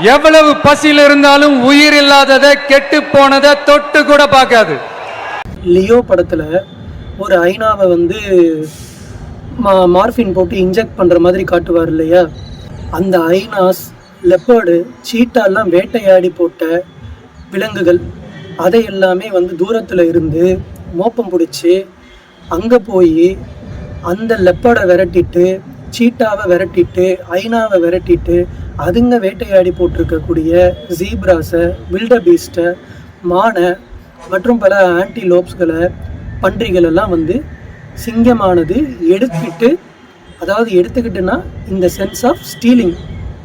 எவ்வளவு பசியில் இருந்தாலும் உயிர் இல்லாததை கெட்டு போனதை தொட்டு கூட பார்க்காது. லியோ படத்தில் ஒரு ஐநாவை வந்து மா மார்ஃபின் போட்டு இன்ஜெக்ட் பண்ணுற மாதிரி காட்டுவார் இல்லையா? அந்த ஐநாஸ் லெப்பர்டு சீட்டாலாம் வேட்டையாடி போட்ட விலங்குகள் அதை எல்லாமே வந்து தூரத்தில் இருந்து மோப்பம் பிடிச்சி அங்கே போய் அந்த லெப்பர்டை விரட்டிட்டு சீட்டாவை விரட்டிட்டு ஐனாவை விரட்டிட்டு அதுங்க வேட்டையாடி போட்டிருக்கக்கூடிய ஜீப்ராஸை வில்டபீஸ்ட்டை மானை மற்றும் பல ஆன்டிலோப்ஸ்களை பன்றிகள் எல்லாம் வந்து சிங்கமானது எடுத்துக்கிட்டு அதாவது எடுத்துக்கிட்டுன்னா இந்த சென்ஸ் ஆஃப் ஸ்டீலிங்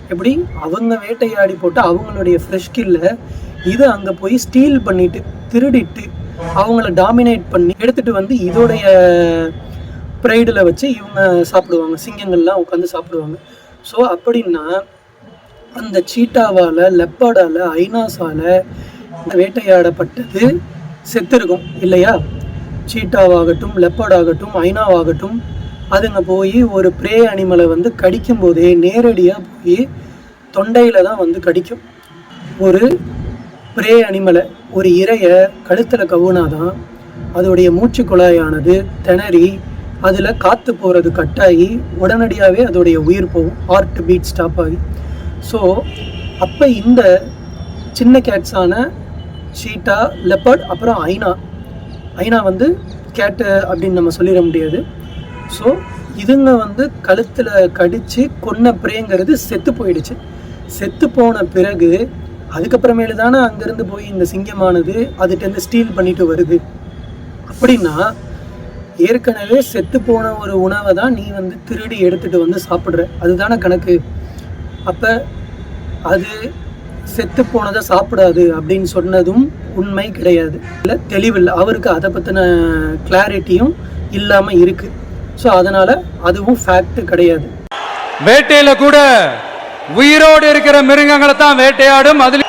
எப்படி? அவங்க வேட்டையாடி போட்டு அவங்களுடைய ஃப்ரெஷ் கில்ல இதை அங்கே போய் ஸ்டீல் பண்ணிட்டு திருடிட்டு அவங்கள டாமினேட் பண்ணி எடுத்துகிட்டு வந்து இதோடைய ப்ரைடில் வச்சு இவங்க சாப்பிடுவாங்க. சிங்கங்கள்லாம் உட்காந்து சாப்பிடுவாங்க. ஸோ அப்படின்னா அந்த சீட்டாவால் லெப்பாடால் ஐனாஸால் வேட்டையாடப்பட்டது செத்துருக்கும் இல்லையா? சீட்டாவாகட்டும் லெப்பாடாகட்டும் ஐனாவாகட்டும் அதுங்க போய் ஒரு ப்ரே அனிமலை வந்து கடிக்கும் போதே நேரடியாக போய் தொண்டையில் தான் வந்து கடிக்கும். ஒரு ப்ரே அனிமலை ஒரு இரையை கழுத்தில் கவுனாதான் அதோடைய மூச்சு குழாயானது திணறி அதில் காற்று போகிறது கட்டாகி உடனடியாகவே அதோடைய உயிர் போகும் ஹார்ட் பீட் ஸ்டாப் ஆகி. ஸோ அப்போ இந்த சின்ன கேட்ஸான ஷீட்டா லெப்பர்ட் அப்புறம் ஐனா. ஐனா வந்து கேட்டு அப்படின்னு நம்ம சொல்லிட முடியாது. ஸோ இதுங்க வந்து கழுத்தில் கடித்து கொன்ன பிரேங்கிறது செத்து போயிடுச்சு. செத்து போன பிறகு அதுக்கப்புறமேலு தானே அங்கேருந்து போய் இந்த சிங்கமானது அதுகிட்டேருந்து ஸ்டீல் பண்ணிட்டு வருது. அப்படின்னா ஏற்கனவே செத்து போன ஒரு உணவை தான் நீ வந்து திருடி எடுத்துட்டு வந்து சாப்பிட்ற. அதுதானே கணக்கு. அப்போ அது செத்து போனதை சாப்பிடாது அப்படின்னு சொன்னதும் உண்மை கிடையாது. இல்லை தெளிவில்லை. அவருக்கு அதை பற்றின கிளாரிட்டியும் இல்லாமல் இருக்குது ஸோ அதனால் அதுவும் ஃபேக்ட் கிடையாது. வேட்டையில கூட உயிரோடு இருக்கிற மிருகங்களை தான் வேட்டையாடும். அதுல